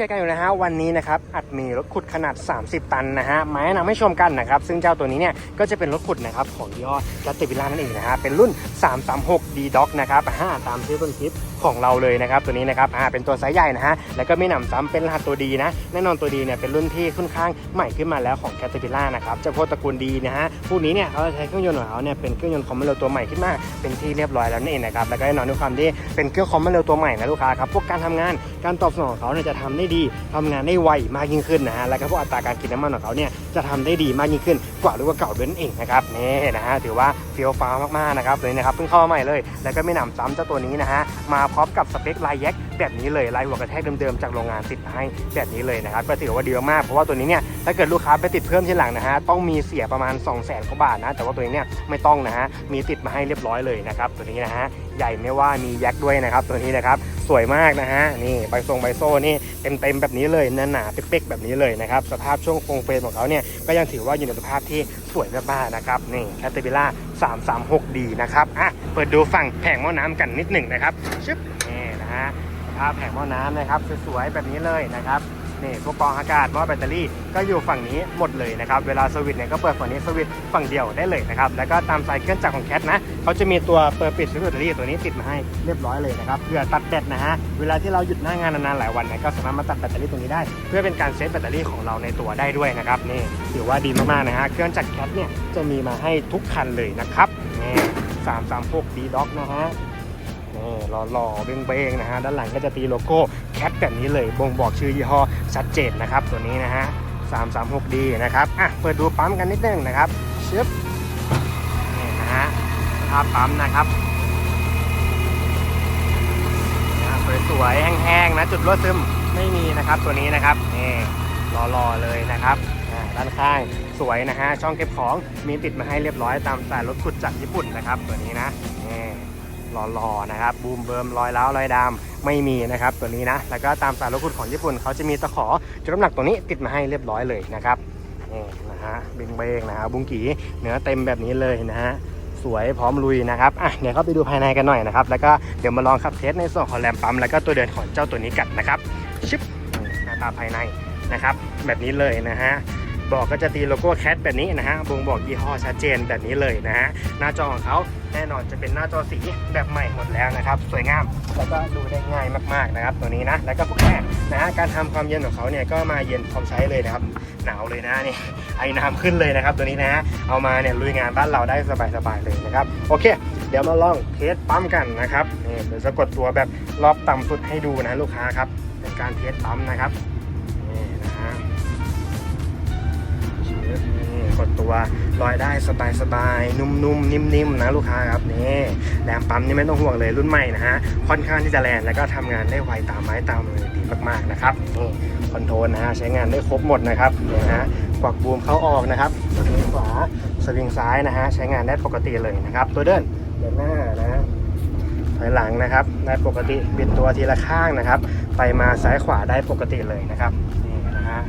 เจอกันอยู่นะฮะวันนี้นะครับอัดมีรถขุดขนาด 30 ตันนะฮะมาแนะนำให้ชมกันนะครับซึ่งเจ้าตัวนี้เนี่ยก็จะเป็นรถขุดนะครับของยี่ห้อกัตติวิล่านั่นเองนะฮะเป็นรุ่น 336 D Doc นะครับอ่าตามชื่อต้นคลิป ของเราเลยนะครับตัวนี้นะครับอ่าเป็นตัวไซส์ใหญ่นะฮะแล้วก็ไม่หนำซ้ำเป็นรหัสตัวดีนะแน่นอนตัวดีเนี่ยเป็นรุ่นที่ค่อนข้างใหม่ขึ้นมาแล้วของ Caterpillar นะครับเจ้าพวกตระกูลดีนะฮะพวกนี้เนี่ยเขาใช้เครื่องยนต์ของเขาเนี่ยเป็นเครื่องยนต์คอมมานด์เร็วตัวใหม่ขึ้นมาเป็นที่เรียบร้อยแล้วนั่นเองนะครับแล้วก็แน่นอนด้วยความที่เป็นเครื่องคอมมานด์เร็วตัวใหม่นะลูกค้าครับพวกการทำงานการตอบสนองของเขาเนี่ยจะทำได้ดีทำงานได้ไวมากยิ่งขึ้นนะฮะแล้วก็พวกอัตราการกินน้ำมันของเขาเนี่ยจะทำได้ดีมากยิ่งขึ้นกว่ารุ่นเก่าด้วยนั่นเองนะครับนี่นะฮะถือว่าเฟี้ยวฟ้าวมากๆนะครับเลยนะครับเพิ่งเข้ามาใหม่เลย แล้วก็ไม่หนำซ้ำเจ้าตัวนี้นะฮะมาพร้อมกับสเปคลายแย็ก แบบนี้เลยลายหัวกระแทกเดิมๆจากโรงงานติดมาให้แบบนี้เลยนะครับก็ถือว่าดีมากเพราะว่าตัวนี้เนี่ยถ้าเกิดลูกค้าไปติดเพิ่มทีหลังนะฮะต้องมีเสียประมาณ 2 0 0 0 0 0กว่าบาทนะแต่ว่าตัวนี้เนี่ยไม่ต้องนะฮะมีติดมาให้เรียบร้อยเลยนะครับตัวนี้นะฮะใหญ่ไม่ว่ามีแย็กด้วยนะครับตัวนี้นะครับสวยมากนะฮะนี่ใบทรงใบโซ่นี่เต็มๆแบบนี้เลยหนาๆเป๊กๆแบบนี้เลยนะครับสภาพช่วงโครงเฟรมของเขาเนี่ยก็ยังถือว่าอยู่ในสภาพที่สวยมากๆนะครับนี่แคตติบิล่า 336D นะครับอะเปิดดูฝั่งแผงหม้อน้ำกันนิดหนึ่งนะครับชึบนี่นะฮะ ภาพแผงหม้อน้ำนะครับสวยๆแบบนี้เลยนะครับนี่พวกกรองอากาศหม้อแบตเตอรี่ก็อยู่ฝั่งนี้หมดเลยนะครับเวลาสวิตช์เนี่ยก็เปิดฝั่งนี้สวิตช์ฝั่งเดียวได้เลยนะครับแล้วก็ตามสายเครื่องจักรของแคทนะเขาจะมีตัวเปิดปิดสวิตช์แบตเตอรี่ตัวนี้ติดมาให้เรียบร้อยเลยนะครับเพื่อตัดแบตนะฮะเวลาที่เราหยุดหน้างานนานๆหลายวันเนี่ยก็สามารถมาตัดแบตเตอรี่ตรงนี้ได้ เพื่อเป็นการเซฟแบตเตอรี่ของเราในตัวได้ด้วยนะครับนี่ถือว่าดีมากๆนะฮะเครื่องจักรแคทเนี่ยจะมีมาให้ทุกคันเลยนะครับนี่336 D Doc นะฮะ หล่อๆเบ้งๆนะฮะด้านหลังก็จะตีโลโก้แคทแบบนี้เลยบ่งบอกชื่อยี่ห้อชัดเจนนะครับตัวนี้นะฮะ 336D นะครับอะเปิดดูปั๊มกันนิดนึงนะครับชึบนี่นะฮะภาพปั๊มนะครับสวยๆแห้งๆนะจุดรั่วซึมไม่มีนะครับตัวนี้นะครับนี่หล่อๆเลยนะครับด้านข้างสวยนะฮะช่องเก็บของมีติดมาให้เรียบร้อยตามสายรถขุดจากญี่ปุ่นนะครับ ตัวนี้นะนี่ หล่อๆนะครับบูมเบิร์มรอยล้าวรอยดามไม่มีนะครับตัวนี้นะแล้วก็ตามสายรถขุดของญี่ปุ่นเขาจะมีตะขอจุดน้ำหนักตัวนี้ติดมาให้เรียบร้อยเลยนะครับนี่นะฮะเบงเบงนะฮะบุ้งกีเนื้อเต็มแบบนี้เลยนะฮะสวยพร้อมลุยนะครับอะเดี๋ยวเข้าไปดูภายในกันหน่อยนะครับแล้วก็เดี๋ยวมาลองขับเทสในส่วนของแรมปั๊มแล้วก็ตัวเดินของเจ้าตัวนี้กันนะครับชิปนี่หน้าตาภายในนะครับแบบนี้เลยนะฮะ บอกก็จะตีโลโก้แคทแบบนี้นะฮะบ่งบอกยี่ห้อชัดเจนแบบนี้เลยนะฮะหน้าจอของเขาแน่นอนจะเป็นหน้าจอสีแบบใหม่หมดแล้วนะครับ สวยงามแล้วก็ดูได้ง่ายมากๆนะครับ ตัวนี้นะแล้วก็พวกแค่นะฮะการทำความเย็นของเขาเนี่ยก็มาเย็นพร้อมใช้เลยนะครับหนาวเลยนะนี่ไอ้น้ำขึ้นเลยนะครับ ตัวนี้นะฮะเอามาเนี่ยลุยงานบ้านเราได้สบายๆเลยนะครับโอเค เดี๋ยวมาลองเทสปั๊มกันนะครับนี่เดี๋ยวจะกดตัวแบบรอบต่ำสุดให้ดูนะลูกค้าครับเป็นการเทสปั๊มนะครับนี่นะฮะ กดตัวลอยได้สบายๆนุ่มๆ นิ่มๆ นะลูกค้าครับนี่แรมปั๊มนี่ไม่ต้องห่วงเลยรุ่นใหม่นะฮะค่อนข้างที่จะแรงแล้วก็ทำงานได้ไวตามไม้ตามมือดีมากๆนะครับนี่คอนโทรลนะฮะใช้งานได้ครบหมดนะครับนี่นะฮะกวักบูมเข้าออกนะครับสวิงขวาสวิงซ้ายนะฮะใช้งานได้ปกติเลยนะครับ ตัวเดินเดินหน้านะฮะถอยหลังนะครับได้ปกติบิดตัวทีละข้างนะครับ ไปมาซ้ายขวาได้ปกติเลยนะครับนี่นะฮะ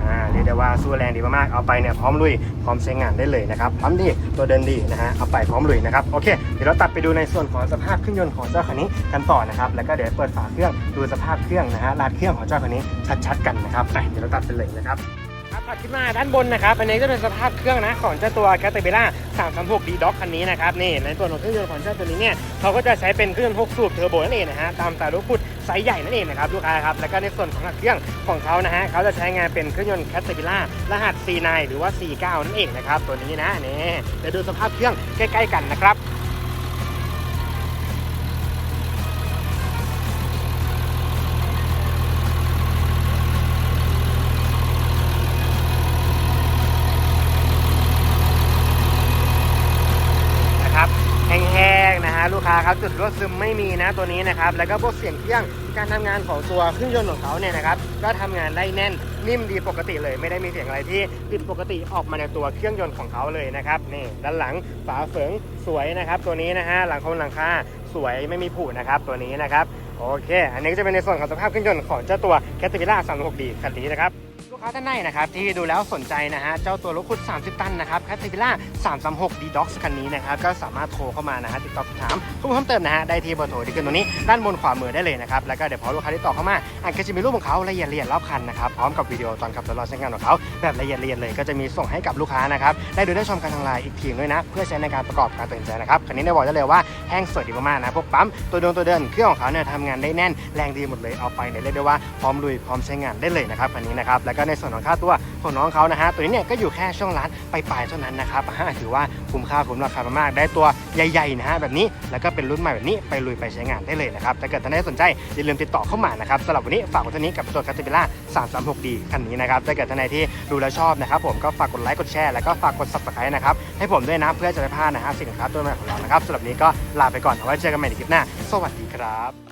อ่าเรียก ได้ว่าสู้แรงดีมากๆเอาไปเนี่ยพร้อมลุยพร้อมใช้งานได้เลยนะครับปั๊มดีตัวเดินดีนะฮะเอาไปพร้อมลุยนะครับโอเคเดี๋ยวเราตัดไปดูในส่วนของสภาพเครื่องยนต์ของเจ้าคันนี้กันต่อนะครับแล้วก็เดี๋ยวเปิดฝาเครื่องดูสภาพเครื่องนะฮะลาดเครื่องของเจ้าคันนี้ชัดๆกันนะครับไปเดี๋ยวเราตัดไปเลยนะครับครับถัดขึ้นมาด้านบนนะครับอันนี้ก็เป็นสภาพเครื่องนะของเจ้าตัว c a t e r p i l l a r 336 D Doc คันนี้นะครับนี่ในส่วนของเครื่องยนต์ของเจ้าตัวนี้เนี่ยเขาก็จะใช้เป็นเครื่องยนต์6สูบเทอร์โบนั่นเองนะฮะตามสายรถขุด ไซส์ใหญ่นั่นเองนะครับลูกค้าครับแล้วก็ในส่วนของเครื่องของเขานะฮะเขาจะใช้งานเป็นเครื่องยนต์ c a t e r p i l l a r รหัส C9 หรือว่า C9 นั่นเองนะครับตัวนี้นะนี่เดี๋ยวดูสภาพเครื่องใกล้ ๆ กันนะครับแห้งๆนะฮะ ลูกค้าครับจุดรั่วซึมไม่มีนะตัวนี้นะครับ แล้วก็พวกเสียงเครื่องการทำงานของตัวเครื่องยนต์ของเขาเนี่ยนะครับ ก็ทำงานได้แน่นนิ่มดีปกติเลย ไม่ได้มีเสียงอะไรที่ผิดปกติออกมาในตัวเครื่องยนต์ของเขาเลยนะครับนี่ด้านหลังฝาเฟืองสวยนะครับ ตัวนี้นะฮะหลังโครงหลังคาสวยไม่มีผุนะครับตัวนี้นะครับโอเค อันนี้ก็จะเป็นในส่วนของสภาพเครื่องยนต์ของเจ้าตัว Caterpillar 306D คันนี้นะครับ ค้าท่านไหนนะครับที่ดูแล้วสนใจนะฮะเจ้าตัวรถขุด 30 ตันนะครับแคทติวิล่า336 d d o x คันนี้นะครับก็สามารถโทรเข้ามานะฮะติดต่อสอบถามข้อมูลเพิ่มเติมนะฮะได้ที่เบอร์โทรที่ขึ้นตรงนี้ด้านบนขวามือได้เลยนะครับแล้วก็เดี๋ยวพอลูกค้าติดต่อเข้ามาอันก็จะมีรูปของเขาละเอียดละเอียดรอบคันนะครับพร้อมกับวิดีโอตอนขับทดลอใช้งานของเขาแบบละเอียดละเอียดเลยก็จะมีส่งให้กับลูกค้านะครับได้ดูได้ชมกันทางไลน์อีกทีด้วยนะ เพื่อใช้ในการประกอบการตัดสินใจนะครับคันนี้ได้บอกได้เลยว่าแห้งสวยดีมากๆนะพวกปั๊มตัวดินตัวเดินเครื่องของเขาเนี่ยทำงานได้แน่นแรงดีหมดเลยเอาไปเนี่ยเรียกได้ว่าพร้อมลุยพร้อมใช้งานได้เลยนะครับคันนี้นะครับแล้วก็ในส่วนของค่าตัวของน้องเขานะฮะตัวนี้เนี่ยก็อยู่แค่ช่วงล้านไปลายๆเท่านั้นนะครับถือว่าคุ้มค่าคุ้มราคามากๆได้ตัวใหญ่ๆนะฮะแบบนี้แล้วก็เป็นรุ่นใหม่แบบนี้ไปลุยไปใช้งานได้เลยนะครับถ้าเกิดท่านใดสนใจอย่าลืมติดต่อเข้ามานะครับสำหรับวันนี้ฝากไว้เท่านี้กับตัวคาติบิล่า 336D คันนี้นะครับถ้าเกิดท่านใดที่ดูแลชอบนะครับผมก็ฝากกดไลค์กดแชร์แล้วก็ฝากกด subscribe นะครับให้ผมด้วยนะเพื่อจะไม่พลาดนะฮะสินค้าตัวใหม่ของเรานะครับสำหรับวันนี้ก็ลาไปก่อนเอาไว้เจอกันใหม่ในคลิปหน้า สวัสดีครับ